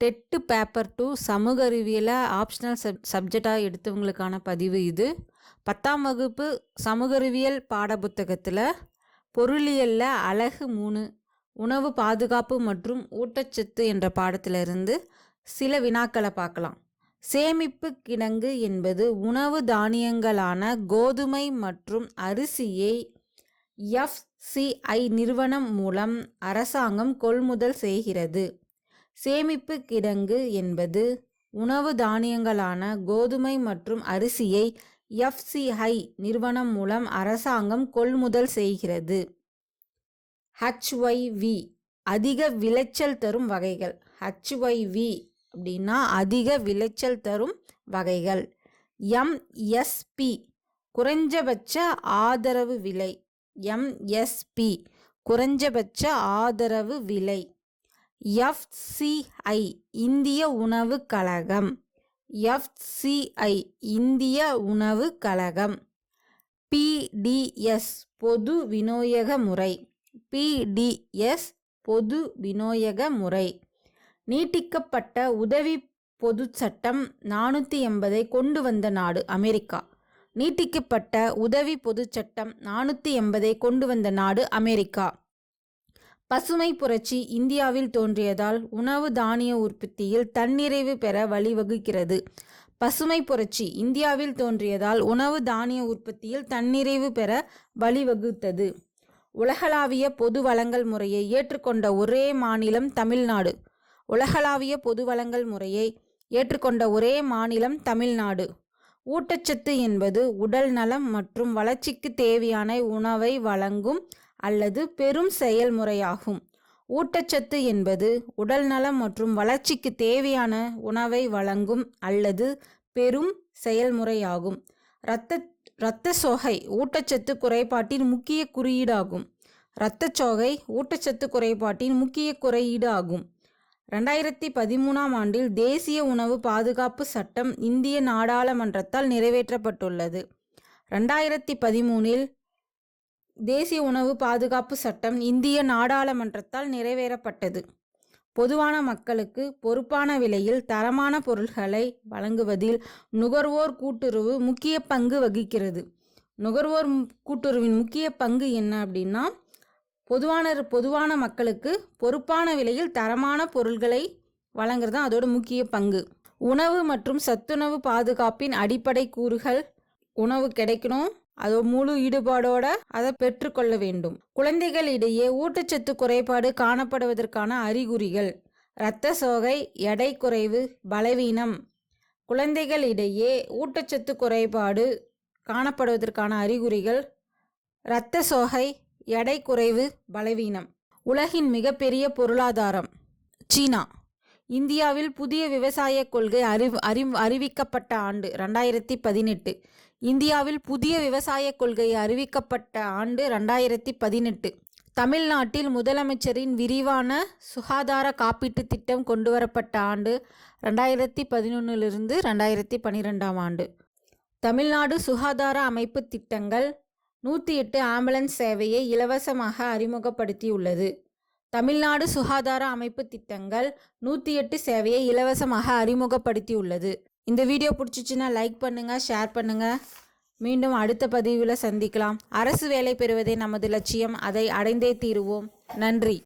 TET paper two சமூக அறிவியலை optional sub சப்ஜெக்டாக எடுத்தவங்களுக்கான பதிவு இது. பத்தாம் வகுப்பு சமூக அறிவியல் பாடப்புத்தகத்தில் பொருளியலில் அழகு மூணு உணவு பாதுகாப்பு மற்றும் ஊட்டச்சத்து என்ற பாடத்திலிருந்து சில வினாக்களை பார்க்கலாம். சேமிப்பு கிடங்கு என்பது உணவு தானியங்களான கோதுமை மற்றும் அரிசியை எஃப்சிஐ நிறுவனம் மூலம் அரசாங்கம் கொள்முதல் செய்கிறது. சேமிப்பு கிடங்கு என்பது உணவு தானியங்களான கோதுமை மற்றும் அரிசியை எஃப்சிஐ நிறுவனம் மூலம் அரசாங்கம் கொள்முதல் செய்கிறது. ஹச்ஒய்வி அதிக விளைச்சல் தரும் வகைகள். ஹச்ஒய்வி அப்படின்னா அதிக விளைச்சல் தரும் வகைகள். எம்எஸ்பி குறைஞ்சபட்ச ஆதரவு விலை. எம்எஸ்பி குறைஞ்சபட்ச ஆதரவு விலை. எஃப்சிஐ இந்திய உணவு கழகம். எஃப்சிஐ இந்திய உணவு கழகம். பிடிஎஸ் பொது விநியோக முறை. பிடிஎஸ் பொது விநியோக முறை. நீட்டிக்கப்பட்ட உதவி பொது சட்டம் நானூற்றி எண்பதை கொண்டு வந்த நாடு அமெரிக்கா. நீட்டிக்கப்பட்ட உதவி பொது சட்டம் நானூற்றி எண்பதை கொண்டு வந்த நாடு அமெரிக்கா. பசுமை புரட்சி இந்தியாவில் தோன்றியதால் உணவு தானிய உற்பத்தியில் தன்னிறைவு பெற வழிவகுக்கிறது. பசுமை புரட்சி இந்தியாவில் தோன்றியதால் உணவு தானிய உற்பத்தியில் தன்னிறைவு பெற வழிவகுத்தது. உலகளாவிய பொது வளங்கள் முறையை ஏற்றுக்கொண்ட ஒரே மாநிலம் தமிழ்நாடு. உலகளாவிய பொது வளங்கள் முறையை ஏற்றுக்கொண்ட ஒரே மாநிலம் தமிழ்நாடு. ஊட்டச்சத்து என்பது உடல் நலம் மற்றும் வளர்ச்சிக்கு தேவையான உணவை வழங்கும் அல்லது பெரும் செயல்முறையாகும். ஊட்டச்சத்து என்பது உடல் நலம் மற்றும் வளர்ச்சிக்கு தேவையான உணவை வழங்கும் அல்லது பெரும் செயல்முறையாகும். இரத்த இரத்த சோகை ஊட்டச்சத்து குறைபாட்டின் முக்கிய குறியீடாகும். இரத்தச்சோகை ஊட்டச்சத்து குறைபாட்டின் முக்கிய குறையீடு ஆகும் ரெண்டாயிரத்தி பதிமூணாம் ஆண்டில் தேசிய உணவு பாதுகாப்பு சட்டம் இந்திய நாடாளுமன்றத்தால் நிறைவேற்றப்பட்டுள்ளது. ரெண்டாயிரத்தி பதிமூனில் தேசிய உணவு பாதுகாப்பு சட்டம் இந்திய நாடாளுமன்றத்தால் நிறைவேறப்பட்டது. பொதுவான மக்களுக்கு பொறுப்பான விலையில் தரமான பொருள்களை வழங்குவதில் நுகர்வோர் கூட்டுறவு முக்கிய பங்கு வகிக்கிறது. நுகர்வோர் கூட்டுறவின் முக்கிய பங்கு என்ன அப்படின்னா பொதுவான பொதுவான மக்களுக்கு பொறுப்பான விலையில் தரமான பொருள்களை வழங்குறது தான் அதோட முக்கிய பங்கு. உணவு மற்றும் சத்துணவு பாதுகாப்பின் அடிப்படை கூறுகள் உணவு கிடைக்கணும் அது முழு ஈடுபாடோட அதை பெற்றுக்கொள்ள வேண்டும். குழந்தைகளிடையே ஊட்டச்சத்து குறைபாடு காணப்படுவதற்கான அறிகுறிகள். இரத்த சோகை எடை குறைவு பலவீனம். குழந்தைகளிடையே ஊட்டச்சத்து குறைபாடு காணப்படுவதற்கான அறிகுறிகள். இரத்த சோகை எடை குறைவு பலவீனம். உலகின் மிகப்பெரிய பொருளாதாரம். சீனா. இந்தியாவில் புதிய விவசாய கொள்கை அறி அறி அறிவிக்கப்பட்ட ஆண்டு ரெண்டாயிரத்தி பதினெட்டு. இந்தியாவில் புதிய விவசாய கொள்கை அறிவிக்கப்பட்ட ஆண்டு ரெண்டாயிரத்தி பதினெட்டு. தமிழ்நாட்டில் முதலமைச்சரின் விரிவான சுகாதார காப்பீட்டு திட்டம் கொண்டுவரப்பட்ட ஆண்டு ரெண்டாயிரத்தி பதினொன்னிலிருந்து ரெண்டாயிரத்தி பன்னிரெண்டாம் ஆண்டு. தமிழ்நாடு சுகாதார அமைப்பு திட்டங்கள் நூற்றி எட்டு ஆம்புலன்ஸ் சேவையை இலவசமாக அறிமுகப்படுத்தியுள்ளது. தமிழ்நாடு சுகாதார அமைப்பு திட்டங்கள் நூற்றி எட்டு சேவையை இலவசமாக அறிமுகப்படுத்தியுள்ளது. இந்த வீடியோ பிடிச்சிச்சின்னா லைக் பண்ணுங்கள் ஷேர் பண்ணுங்கள் மீண்டும் அடுத்த பதிவில் சந்திக்கலாம். அரசு வேலை பெறுவதே நமது லட்சியம். அதை அடைந்தே தீருவோம். நன்றி.